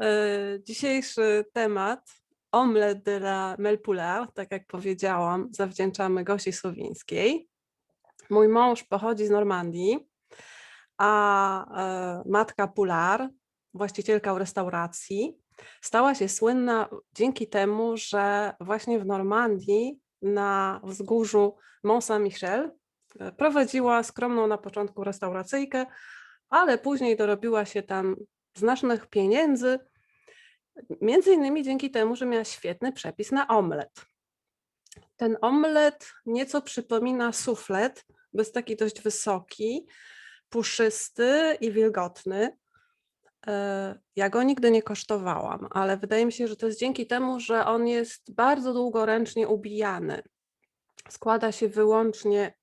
E, Dzisiejszy temat omelette de la Melpula, tak jak powiedziałam, zawdzięczamy Gosi Słowińskiej. Mój mąż pochodzi z Normandii, a e, matka Pular, właścicielka restauracji, stała się słynna dzięki temu, że właśnie w Normandii na wzgórzu Mont Saint-Michel e, prowadziła skromną na początku restauracyjkę, ale później dorobiła się tam znacznych pieniędzy, między innymi dzięki temu, że miała świetny przepis na omlet. Ten omlet nieco przypomina suflet, bo jest taki dość wysoki, puszysty i wilgotny. E, Ja go nigdy nie kosztowałam, ale wydaje mi się, że to jest dzięki temu, że on jest bardzo długo ręcznie ubijany. Składa się wyłącznie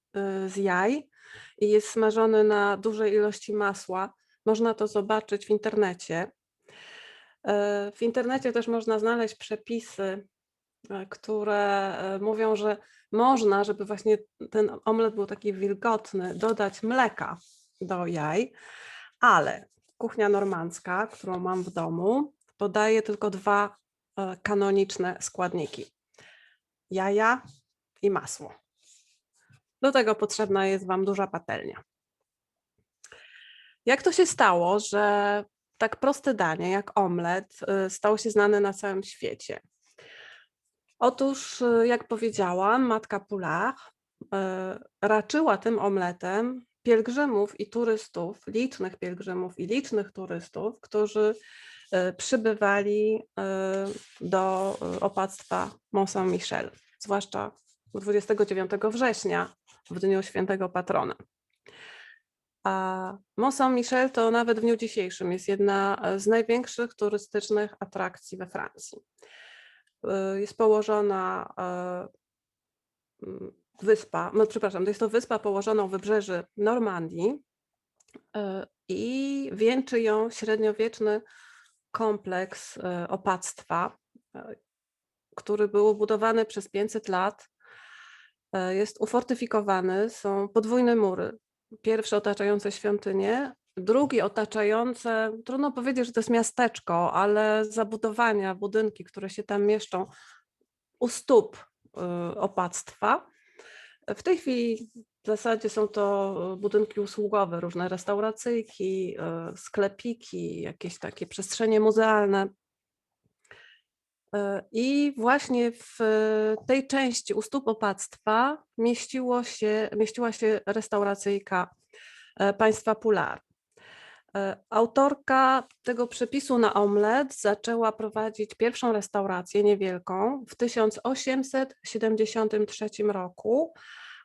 y, z jaj i jest smażony na dużej ilości masła. Można to zobaczyć w internecie. E, W internecie też można znaleźć przepisy, e, które e, mówią, że można, żeby właśnie ten omlet był taki wilgotny, dodać mleka do jaj, ale kuchnia normandzka, którą mam w domu, podaje tylko dwa kanoniczne składniki: jaja i masło. Do tego potrzebna jest Wam duża patelnia. Jak to się stało, że tak proste danie jak omlet y, stało się znane na całym świecie? Otóż, y, jak powiedziałam, matka Pulach y, raczyła tym omletem pielgrzymów i turystów, licznych pielgrzymów i licznych turystów, którzy przybywali do opactwa Mont Saint-Michel, zwłaszcza 29 września, w dniu świętego patrona. A Mont Saint-Michel to nawet w dniu dzisiejszym jest jedna z największych turystycznych atrakcji we Francji. Y, Jest położona mm, wyspa, no przepraszam, to jest to wyspa położona u wybrzeży Normandii i wieńczy ją średniowieczny kompleks opactwa, który był budowany przez 500 lat. Jest ufortyfikowany, są podwójne mury. Pierwszy otaczające świątynię, drugi otaczające, trudno powiedzieć, że to jest miasteczko, ale zabudowania, budynki, które się tam mieszczą u stóp y, opactwa. W tej chwili w zasadzie są to y, budynki usługowe, różne restauracyjki, y, sklepiki, jakieś takie przestrzenie muzealne. Y, I właśnie w tej części u stóp opactwa mieściło się, mieściła się restauracyjka e, państwa Pular. E, Autorka tego przepisu na omlet zaczęła prowadzić pierwszą restaurację niewielką w 1873 roku,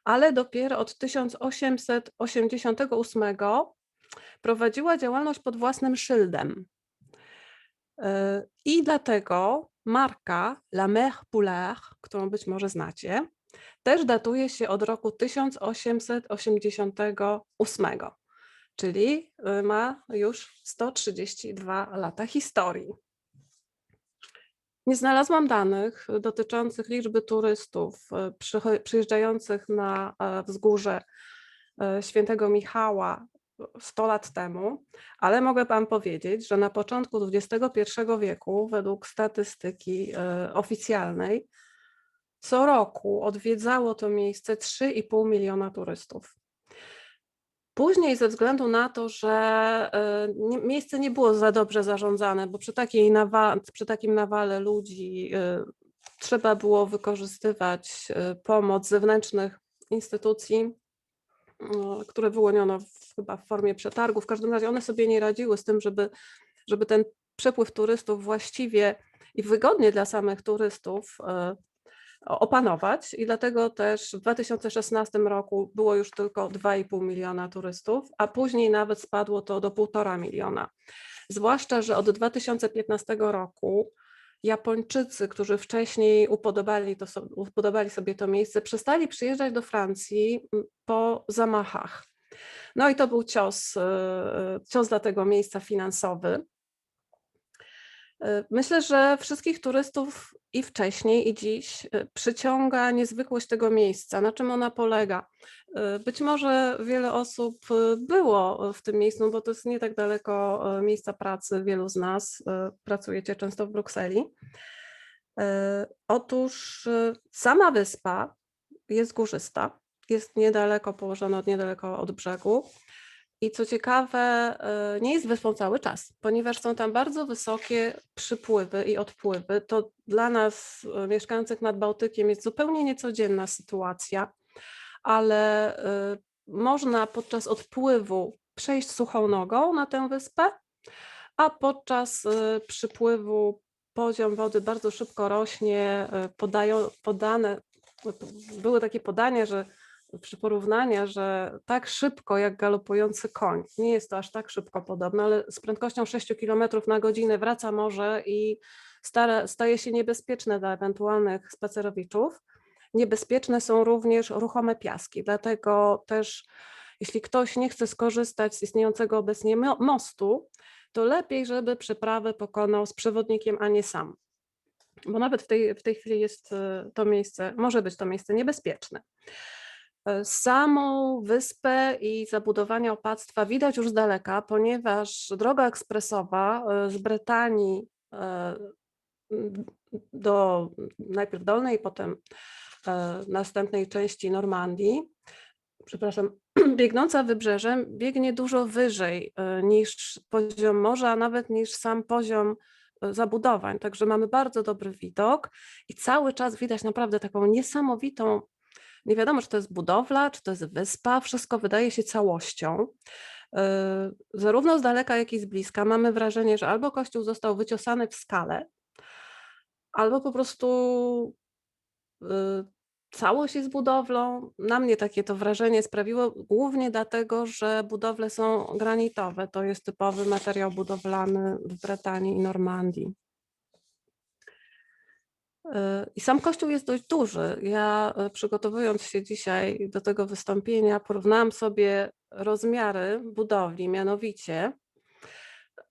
ale dopiero od 1888 prowadziła działalność pod własnym szyldem. E, I dlatego marka La Mère Poulard, którą być może znacie, też datuje się od roku 1888 czyli y, ma już 132 lata historii. Nie znalazłam danych dotyczących liczby turystów y, przyjeżdżających na e, wzgórze e, Świętego Michała 100 lat temu, ale mogę Wam powiedzieć, że na początku XXI wieku, według statystyki e, oficjalnej, co roku odwiedzało to miejsce 3,5 miliona turystów. Później ze względu na to, że e, miejsce nie było za dobrze zarządzane, bo przy, nawa- przy takim nawale ludzi e, trzeba było wykorzystywać pomoc zewnętrznych instytucji, które wyłoniono w, chyba w formie przetargu. W każdym razie one sobie nie radziły z tym, żeby, żeby ten przepływ turystów właściwie i wygodnie dla samych turystów e, opanować i dlatego też w 2016 roku było już tylko 2,5 miliona turystów, a później nawet spadło to do 1,5 miliona. Zwłaszcza, że od 2015 roku Japończycy, którzy wcześniej upodobali, to, upodobali sobie to miejsce, przestali przyjeżdżać do Francji m, po zamachach. No i to był cios, e, cios dla tego miejsca finansowy. E, myślę, że wszystkich turystów i wcześniej, i dziś e, przyciąga niezwykłość tego miejsca. Na czym ona polega? E, być może wiele osób było w tym miejscu, bo to jest nie tak daleko miejsca pracy wielu z nas. Pracujecie często w Brukseli. Otóż sama wyspa jest górzysta, jest niedaleko położona, niedaleko od brzegu. I co ciekawe, e, nie jest wyspą cały czas, ponieważ są tam bardzo wysokie przypływy i odpływy. To dla nas, e, mieszkających nad Bałtykiem, jest zupełnie niecodzienna sytuacja, ale e, można podczas odpływu przejść suchą nogą na tę wyspę, a podczas przypływu poziom wody bardzo szybko rośnie. Podają, podane, były takie podania, że przy porównaniu, że tak szybko jak galopujący koń, nie jest to aż tak szybko podobno, ale z prędkością 6 km na godzinę wraca morze i stara, staje się niebezpieczne dla ewentualnych spacerowiczów. Niebezpieczne są również ruchome piaski, dlatego też jeśli ktoś nie chce skorzystać z istniejącego obecnie mostu, to lepiej, żeby przeprawę pokonał z przewodnikiem, a nie sam. Bo nawet w tej, w tej chwili jest e, to miejsce, może być to miejsce niebezpieczne. E, samą wyspę i zabudowanie opactwa widać już z daleka, ponieważ droga ekspresowa e, z Brytanii e, do najpierw dolnej, potem następnej części Normandii, przepraszam, biegnąca wybrzeżem, biegnie dużo wyżej niż poziom morza, a nawet niż sam poziom zabudowań. Także mamy bardzo dobry widok i cały czas widać naprawdę taką niesamowitą nie wiadomo, czy to jest budowla, czy to jest wyspa, wszystko wydaje się całością. E, zarówno z daleka, jak i z bliska mamy wrażenie, że albo kościół został wyciosany w skale, albo po prostu e, całość jest budowlą. Na mnie takie to wrażenie sprawiło, głównie dlatego, że budowle są granitowe. To jest typowy materiał budowlany w Brytanii i Normandii. I sam kościół jest dość duży. Ja e, przygotowując się dzisiaj do tego wystąpienia, porównałam sobie rozmiary budowli, mianowicie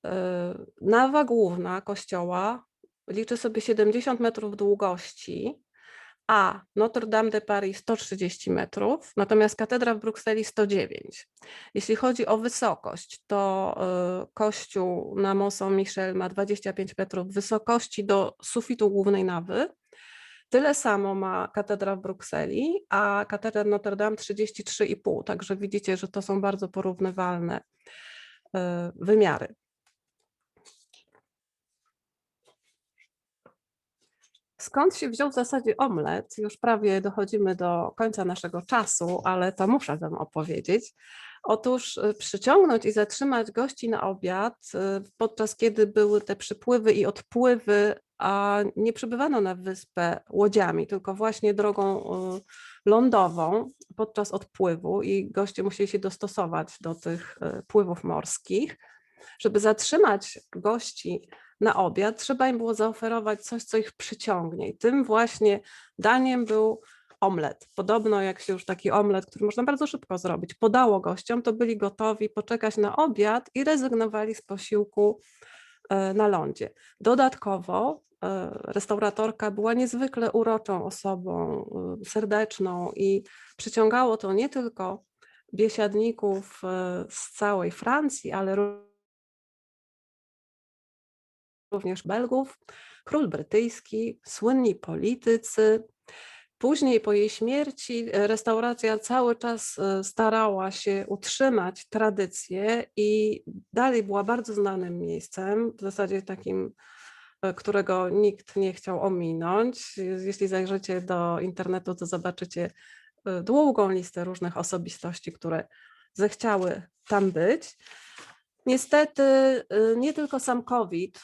e, nawa główna kościoła liczy sobie 70 metrów długości, a Notre Dame de Paris 130 metrów, natomiast katedra w Brukseli 109. Jeśli chodzi o wysokość, to y, kościół na Mont Saint-Michel ma 25 metrów wysokości do sufitu głównej nawy. Tyle samo ma katedra w Brukseli, a katedra Notre Dame 33,5, także widzicie, że to są bardzo porównywalne y, wymiary. Skąd się wziął w zasadzie omlet? Już prawie dochodzimy do końca naszego czasu, ale to muszę Wam opowiedzieć. Otóż y, przyciągnąć i zatrzymać gości na obiad, y, podczas kiedy były te przypływy i odpływy, a nie przybywano na wyspę łodziami, tylko właśnie drogą y, lądową podczas odpływu i goście musieli się dostosować do tych pływów morskich. Żeby zatrzymać gości na obiad, trzeba im było zaoferować coś, co ich przyciągnie. I tym właśnie daniem był omlet. Podobno jak się już taki omlet, który można bardzo szybko zrobić, podało gościom, to byli gotowi poczekać na obiad i rezygnowali z posiłku e, na lądzie. Dodatkowo e, restauratorka była niezwykle uroczą osobą, e, serdeczną i przyciągało to nie tylko biesiadników z całej Francji, ale również Belgów, król brytyjski, słynni politycy. Później po jej śmierci e, restauracja cały czas e, starała się utrzymać tradycję i dalej była bardzo znanym miejscem, w zasadzie takim, e, którego nikt nie chciał ominąć. Jeśli zajrzycie do internetu, to zobaczycie długą listę różnych osobistości, które zechciały tam być. Niestety nie tylko sam COVID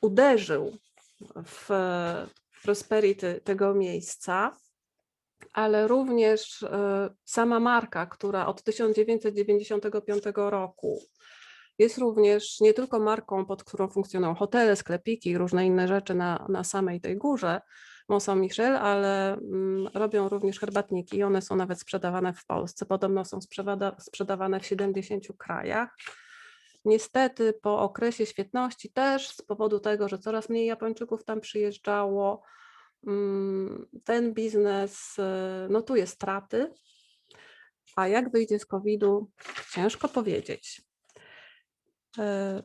uderzył w prosperity tego miejsca, ale również e, sama marka, która od 1995 roku jest również nie tylko marką, pod którą funkcjonują hotele, sklepiki i różne inne rzeczy na, na samej tej górze Mont Saint-Michel, ale mm, robią również herbatniki i one są nawet sprzedawane w Polsce. Podobno są sprzedawane w 70 krajach. Niestety po okresie świetności też z powodu tego, że coraz mniej Japończyków tam przyjeżdżało, mm, ten biznes y, notuje straty. A jak wyjdzie z COVID-u, ciężko powiedzieć. E,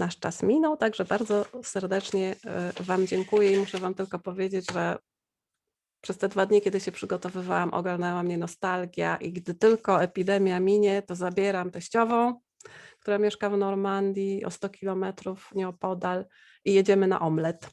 Nasz czas minął, także bardzo serdecznie e, Wam dziękuję i muszę Wam tylko powiedzieć, że przez te dwa dni, kiedy się przygotowywałam, ogarnęła mnie nostalgia i gdy tylko epidemia minie, to zabieram teściową, która mieszka w Normandii o 100 kilometrów nieopodal i jedziemy na omlet.